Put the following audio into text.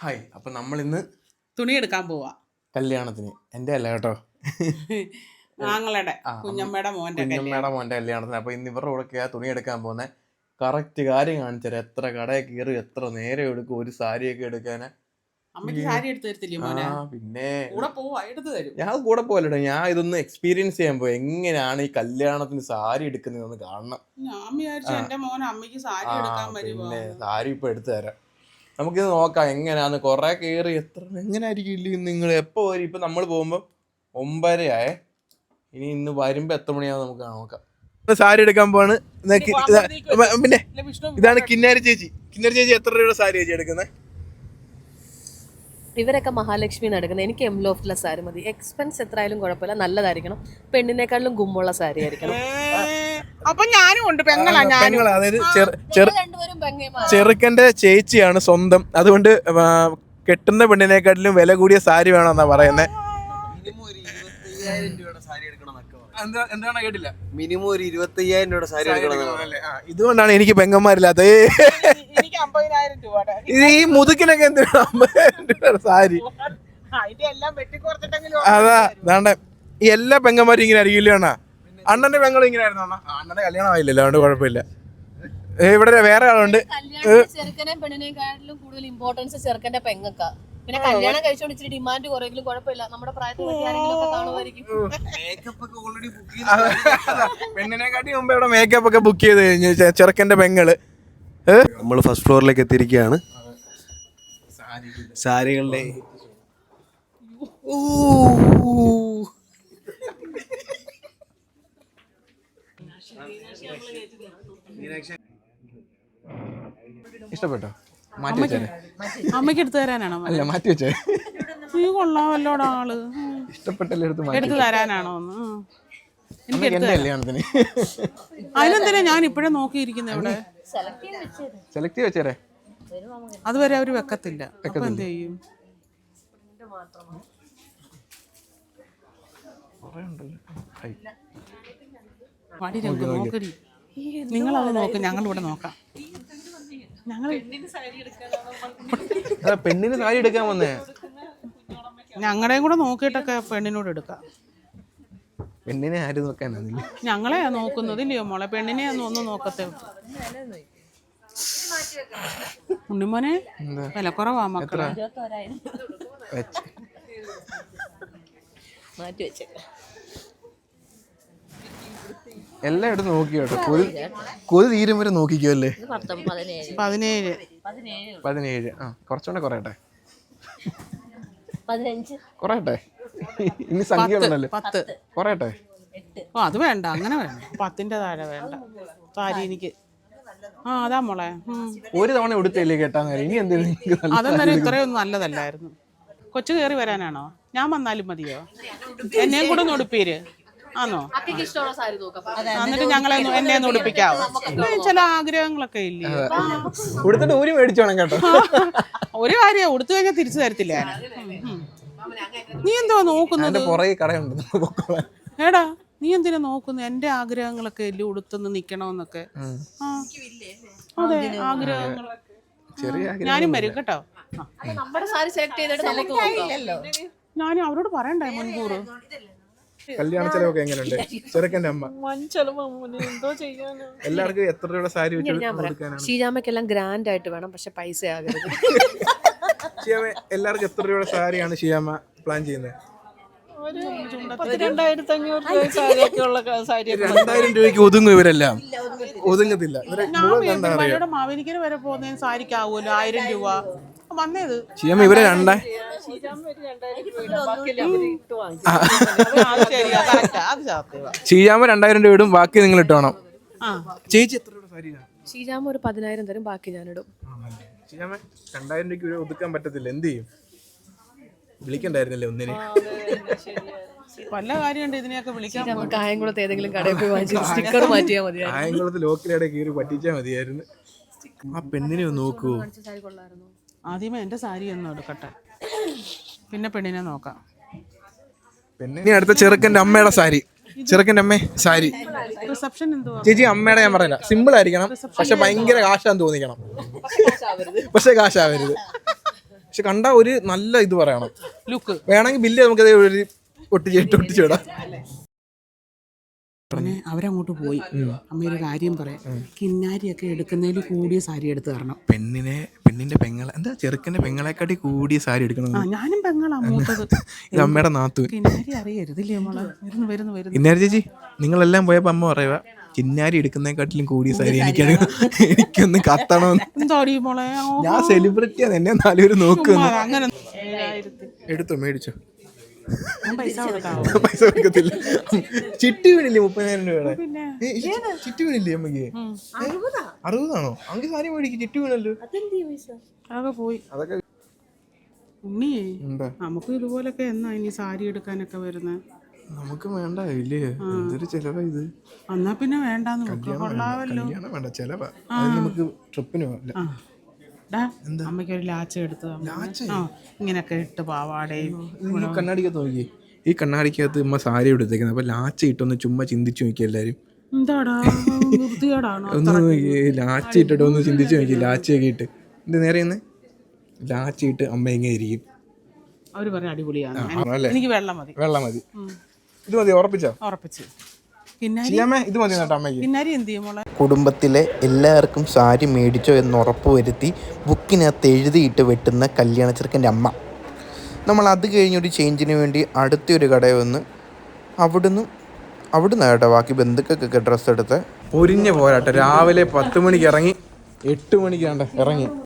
Hi. അപ്പം നമ്മൾ ഇന്ന് തുണി എടുക്കാൻ പോവാ. കല്യാണത്തിന്. എന്റെ അല്ല കേട്ടോ. ആങ്ങളുടെ കുഞ്ഞമ്മയുടെ മോന്റെ കല്യാണത്തിന്. അപ്പോൾ ഇന്ന് ഇവരുടെ കൂടെ തുണി എടുക്കാൻ പോകുന്നത് കറക്റ്റ് കാര്യം കാണിച്ചാൽ എത്ര കടയിൽ കയറി എത്ര നേരം എടുക്കും ഒരു സാരിയൊക്കെ എടുക്കാൻ അമ്മയ്ക്ക് സാരി എടുത്തു തരത്തില്ലേ മോനെ? പിന്നെ കൂടെ പോവാ എടുത്തു തരും. ഞാൻ കൂടെ പോലട്ടോ ഞാൻ ഇതൊന്ന് എക്സ്പീരിയൻസ് ചെയ്യാൻ പോയി എങ്ങനെയാണ് ഈ കല്യാണത്തിന് സാരി എടുക്കുന്നതെന്ന് കാണണം. ഞാൻ വിചാരിച്ചു എന്റെ മോൻ അമ്മയ്ക്ക് സാരി എടുക്കാൻ വരുമോ സാരി ഇപ്പൊ എടുത്തു തരാം. നമുക്കിത് നോക്കാം എങ്ങനെയാന്ന്. കുറെ കയറി എത്ര എങ്ങനെയായിരിക്കും ഇല്ല നിങ്ങൾ എപ്പോ വരും? ഇപ്പൊ നമ്മൾ പോകുമ്പോ ഒമ്പതരയായേ. ഇനി ഇന്ന് വരുമ്പോ എത്ര മണിയാവും നമുക്ക് നോക്കാം. സാരി എടുക്കാൻ പോവാണ്. പിന്നെ ഇതാണ് കിന്നാരി ചേച്ചി. കിന്നാരി ചേച്ചി എത്ര രൂപയുടെ സാരി ചേച്ചി എടുക്കുന്നത് ഇവരൊക്കെ മഹാലക്ഷ്മി നടക്കുന്നത് എനിക്ക് എം ലോഫ്റ്റിലെ സാരി മതി. എക്സ്പെൻസ് എത്രയായാലും കുഴപ്പമില്ല. നല്ലതായിരിക്കണം. പെണ്ണിനേക്കാളും ഗുമ്മുള്ള സാരി ആയിരിക്കണം അപ്പൊ ഞാനും ഉണ്ട് പെങ്ങളാ അതായത് ചെറുക്കന്റെ ചേച്ചിയാണ് സ്വന്തം. അതുകൊണ്ട് കെട്ടുന്ന പെണ്ണിനെക്കാട്ടിലും വില കൂടിയ സാരി വേണമെന്നാ പറയുന്നത് എന്താണ് കേട്ടില്ല? മിനിമം ഒരു ഇരുപത്തയ്യായിരം രൂപയുടെ സാരി എടുക്കണം ഇതുകൊണ്ടാണ് എനിക്ക് പെങ്ങന്മാരില്ലാത്ത ഇത് ഈ മുതുക്കിനൊക്കെ എന്തിനാണ് അമ്പതിനായിരം രൂപയുടെ സാരി? അതിന്റെ എല്ലാം വെട്ടിക്കുറച്ചിട്ടെങ്കിലും അതാ അതാണ്ട് ഈ എല്ലാ പെങ്ങന്മാരും ഇങ്ങനെ അരികില്ലാണോ അണ്ണാ? അണ്ണന്റെ പെങ്ങൾ ഇങ്ങനെ ആയിരുന്നു അണ്ണാ. അണ്ണന്റെ കല്യാണം ആയില്ല അതുകൊണ്ട് കുഴപ്പമില്ല ഇവിടെ വേറെ ആളുണ്ട്. പെണ്ണിനേക്കാട്ടിലും കൂടുതൽ ഇമ്പോർട്ടൻസ് ചെറുക്കന്റെ പെങ്ങക്ക. പിന്നെ കല്യാണം കഴിച്ചോണ്ട് ഇച്ചിരി ഡിമാൻഡ് കുറയെങ്കിലും കുഴപ്പമില്ല. നമ്മുടെ പ്രായത്തിൽ. പെണ്ണിനെക്കാട്ടി മുമ്പ് ഇവിടെ മേക്കപ്പ് ഒക്കെ ബുക്ക് ചെയ്ത് കഴിഞ്ഞു ചെറുക്കന്റെ പെങ്ങൾ? നമ്മൾ ഫസ്റ്റ് ഫ്ലോറിലേക്ക് എത്തിയിരിക്കുകയാണ്. സാരികളുടെ ഇഷ്ടപ്പെട്ടോ? മാറ്റി വെച്ചേ അമ്മയ്ക്ക് എടുത്തു തരാനാണോ? അല്ല മാറ്റി വെച്ചേ നീ കൊള്ളാമല്ലോടാ ആൾ. ഇഷ്ടപ്പെട്ടല്ലേ എടുത്ത് മാറ്റി എടുത്തു തരാനാണോ. എനിക്ക് കല്യാണത്തിന്? അതിനെന്തിനാ ഞാൻ ഇപ്പോഴേ നോക്കിയിരിക്കുന്നത് ഇവിടെ? സെലക്ട് ചെയ്ത് വെച്ചേരെ. അതുവരെ അവർ വെക്കത്തില്ല. അപ്പൊ എന്ത് ചെയ്യും? വടി രംഗം നോക്കടി. നിങ്ങളത് നോക്ക് ഞങ്ങൾ ഇവിടെ നോക്കാം. ഞങ്ങൾ പെണ്ണിന് സാരി എടുക്കാൻ വന്നേ. ഞങ്ങളുടെയും കൂടെ നോക്കിയിട്ടൊക്കെ പെണ്ണിനോട് എടുക്കാം. പെണ്ണിനെ ആര് നോക്കാനാണ് ഞങ്ങളെ നോക്കുന്നത് ഇല്ലയോ മോളെ? പെണ്ണിനെ ഒന്നും നോക്കത്തെ. ഉണ്ണിമോനെ? വില വിലക്കുറവാ മക്കളെ. മാറ്റി വെച്ചേക്കാം. എല്ലാം എടുത്ത് നോക്കി കേട്ടോ കൊതി കൊതി തീരും വരെ നോക്കിക്കോ അല്ലേ? പതിനേഴ്. പതിനേഴ്. ആ കുറച്ചുകൂടെ കുറയട്ടെ. കുറയട്ടെ. ഇനി സംഖ്യ പത്ത് കുറയട്ടെ. ഓ അത് വേണ്ട അങ്ങനെ വേണ്ട. പത്തിന്റെ താഴെ വേണ്ട. എനിക്ക്. ആ അതാ മോളെ. ഒരു തവണ എടുത്തല്ലേ കേട്ടാ ഇനി എന്തെങ്കിലും അതെന്തായാലും ഇത്രയൊന്നും നല്ലതല്ലായിരുന്നു. കൊച്ചു കയറി വരാനാണോ? ഞാൻ വന്നാലും മതിയോ? എന്നെയും കൂടെ ഒന്ന് ഉടുപ്പീര്. ആണോ എന്നിട്ട് ഞങ്ങളെ ഒന്ന് എന്നെ ഒന്ന് ഉടുപ്പിക്കാവോ? ചില ആഗ്രഹങ്ങളൊക്കെ ഇല്ലേ? ഉടുത്തിട്ട് ഊരി മേടിച്ചോണം കേട്ടോ. ഒരു കാര്യം ഉടുത്തു കഴിഞ്ഞാൽ തിരിച്ചു തരത്തില്ല. നീ എന്തോ നോക്കുന്നത്? എടാ നീ എന്തിനാ നോക്കുന്നത്? എന്റെ ആഗ്രഹങ്ങളൊക്കെ ഇല്ല ഉടുത്തുനിന്ന് നിക്കണോന്നൊക്കെ? ആ. അതെ ആഗ്രഹങ്ങളൊക്കെ. ഞാനും വരും കേട്ടോ. നമ്മുടെ സാരി സെലക്ട് ചെയ്തിട്ട് നമുക്ക് ഞാനും അവരോട് പറയണ്ടേ മുൻകൂർ? കല്യാണ ചെലവൊക്കെ എങ്ങനെയുണ്ട്? ചെറുക്കന്റെ അമ്മ. എന്തോ ചെയ്യാനോ? എല്ലാവർക്കും എത്ര രൂപയുടെ സാരി വെച്ച് ഞാൻ കൊടുക്കാനാണ്? ഗ്രാൻഡ് ആയിട്ട് വേണം പക്ഷെ പൈസ ആകരുത്. ഷിയാമ എല്ലാവർക്കും എത്ര രൂപയുടെ സാരിയാണ് ഷിയാമ പ്ലാൻ ചെയ്യുന്നത്? രണ്ടായിരത്തി അഞ്ഞൂറ് രൂപ സാരിയൊക്കെ ഉള്ള സാരി രണ്ടായിരം രൂപയ്ക്ക് ഒതുങ്ങും ഇവരെല്ലാം. ഒതുങ്ങത്തില്ല. മാവേലിക്കര വരെ പോകുന്നതിന് സാരിക്കാവുമല്ലോ ആയിരം രൂപ. വന്നേത്. ഷിയാമ ഇവരെ രണ്ടാ ഷിയാമ രണ്ടായിരം രൂപ ഇടും ബാക്കി നിങ്ങൾ ഇട്ടോണം ആ. ചേച്ചി എത്ര രൂപ സാരിയാണ് ഷീജാമ ഒരു പതിനായിരം തരും ബാക്കി ഞാനിടും ഷിയാമ രണ്ടായിരം രൂപയ്ക്ക് ഒതുക്കാൻ പറ്റത്തില്ല എന്ത് ചെയ്യും? വിളിക്കണ്ടായിരുന്നല്ലേ ഒന്നിനെ? വല്ല കാര്യമുണ്ട് ഇതിനെയൊക്കെ വിളിക്കാൻ നമുക്ക് കായംകുളത്ത് ഏതെങ്കിലും കടയിൽ പോയി വാങ്ങിച്ച് സ്റ്റിക്കർ മാറ്റിയാൽ മതി ആയങ്കുളത്ത് ലോക്കലയുടെ കീറി പറ്റിച്ചാൽ മതിയായിരുന്നു. ആ പെണ്ണിനെ ഒന്ന് നോക്കൂ. സാരി കൊള്ളായിരുന്നു ആദ്യമേ എന്റെ സാരി ഒന്ന് എടുക്കട്ടെ. പിന്നെ പെണ്ണിനെ നോക്കാം. പിന്നെ അടുത്ത ചെറുക്കന്റെ അമ്മയുടെ സാരി. ചെറുക്കന്റെ അമ്മേ സാരി. റിസപ്ഷൻ എന്തുവാ? ചേച്ചി അമ്മയുടെ ഞാൻ പറയില്ല സിമ്പിൾ ആയിരിക്കണം. പക്ഷെ ഭയങ്കര കാശാന്ന് തോന്നിക്കണം. പക്ഷെ കാശാവരുത്. പക്ഷെ കണ്ട ഒരു നല്ല ഇത് പറയണം. ലുക്ക് വേണമെങ്കിൽ ബില്ല് നമുക്കത് ഒരു ഒട്ടിച്ചിട്ട് ഒട്ടിച്ചിടാം പിന്നെ അവരങ്ങോട്ട് പോയി. അമ്മയൊരു കാര്യം പറയാം. കിന്നാരിയൊക്കെ എടുക്കുന്നതിൽ കൂടിയ സാരി എടുത്ത് തരണം. പെണ്ണിനെ പെണ്ണിന്റെ പെങ്ങളെ എന്താ ചെറുക്കന്റെ പെങ്ങളെക്കാട്ടി കൂടിയ സാരി എടുക്കണം ആ ഞാനും പെങ്ങളാ മൂത്തത്. ഇത് അമ്മയുടെ നാത്തു കിന്നാരി അറിയരുതില്ലേ മോളെ? വരുന്നു വരുന്നു വരുന്നു. കിന്നാരി ചേച്ചി നിങ്ങളെല്ലാം പോയപ്പ അമ്മ പറയുക ചിന്നാരി എടുക്കുന്നതിനെക്കാട്ടിലും കൂടിയ സാരി എനിക്കാണ്. എനിക്കൊന്ന് കത്തണമെന്ന് എന്താടി മോളെ? ഞാൻ സെലിബ്രിറ്റിയാണ് എന്നെ നാലുപേര് നോക്കുന്നു. എടുത്തു അങ്ങനെ എടുത്തോ മേടിച്ചോ. പൈസ കൊടുക്കത്തില്ല. ചിട്ടി വീണില്ലേ മുപ്പതിനായിരം രൂപയുടെ? ചിട്ടി വീണില്ലേ അമ്മയ്ക്ക് അറുപതാണോ? അങ്ക് സാരി മേടിക്കും ചിട്ടി വീണല്ലോ. അതൊക്കെ പോയി. അതൊക്കെ ഉണ്ണി. നമുക്ക് ഇതുപോലൊക്കെ എന്നാ ഇനി സാരി എടുക്കാനൊക്കെ വരുന്നത് നമുക്ക് വേണ്ട ഇല്ലേ? എന്തൊരു ചെലവാ ഇത്? എന്നാ പിന്നെ കൊള്ളാവല്ലോ. കല്യാണം വേണ്ട ചെലവാ. അത് നമുക്ക് ട്രിപ്പിന് അമ്മയ്ക്ക് ഒരു ലാച്ച എടുത്ത്. ആ ഇങ്ങനെയൊക്കെ ഇട്ട് പാവാടയും കണ്ണാടിക്കകത്ത് നോക്കി ഈ കണ്ണാടിക്കകത്ത് ഉമ്മ സാരി എടുത്തേക്കുന്നത് അപ്പൊ ലാച്ച ഇട്ടൊന്ന് ചുമ്മാ ചിന്തിച്ചു നോക്കി എല്ലാരും. ഒന്ന് നോക്കി. ലാച്ച ഇട്ടിട്ട് ഒന്ന് ചിന്തിച്ചു നോക്കി. ലാച്ചയൊക്കെ ഇട്ട്. ഇത് നേരെ ലാച്ച ഇട്ട് അമ്മ എങ്ങനെ ഇരിക്കും. അവർ പറഞ്ഞ അടിപൊളിയാണ്. എനിക്ക് വെള്ളം മതി. വെള്ളം മതി. ഇത് മതി ഉറപ്പിച്ചോ? ഉറപ്പിച്ച്. ഇത് മതി കേട്ടോ അമ്മയ്ക്ക്. കിന്നാരി എന്ത് ചെയ്യും കുടുംബത്തിലെ എല്ലാവർക്കും സാരി മേടിച്ചോ എന്ന് ഉറപ്പുവരുത്തി ബുക്കിനകത്ത് എഴുതിയിട്ട് വെട്ടുന്ന കല്യാണ ചെറുക്കന്റെ അമ്മ. നമ്മൾ അത് കഴിഞ്ഞൊരു ചേഞ്ചിന് വേണ്ടി അടുത്തൊരു കടയിൽ വന്ന് അവിടുന്ന് അവിടുന്ന് കേട്ടോ ബാക്കി ബന്ധുക്കൾക്കൊക്കെ ഡ്രസ്സ് എടുത്ത്. പൊരിഞ്ഞ പോരാട്ടെ. രാവിലെ പത്ത് മണിക്ക് ഇറങ്ങി. എട്ട് മണിക്കാണ്ട് ഇറങ്ങി.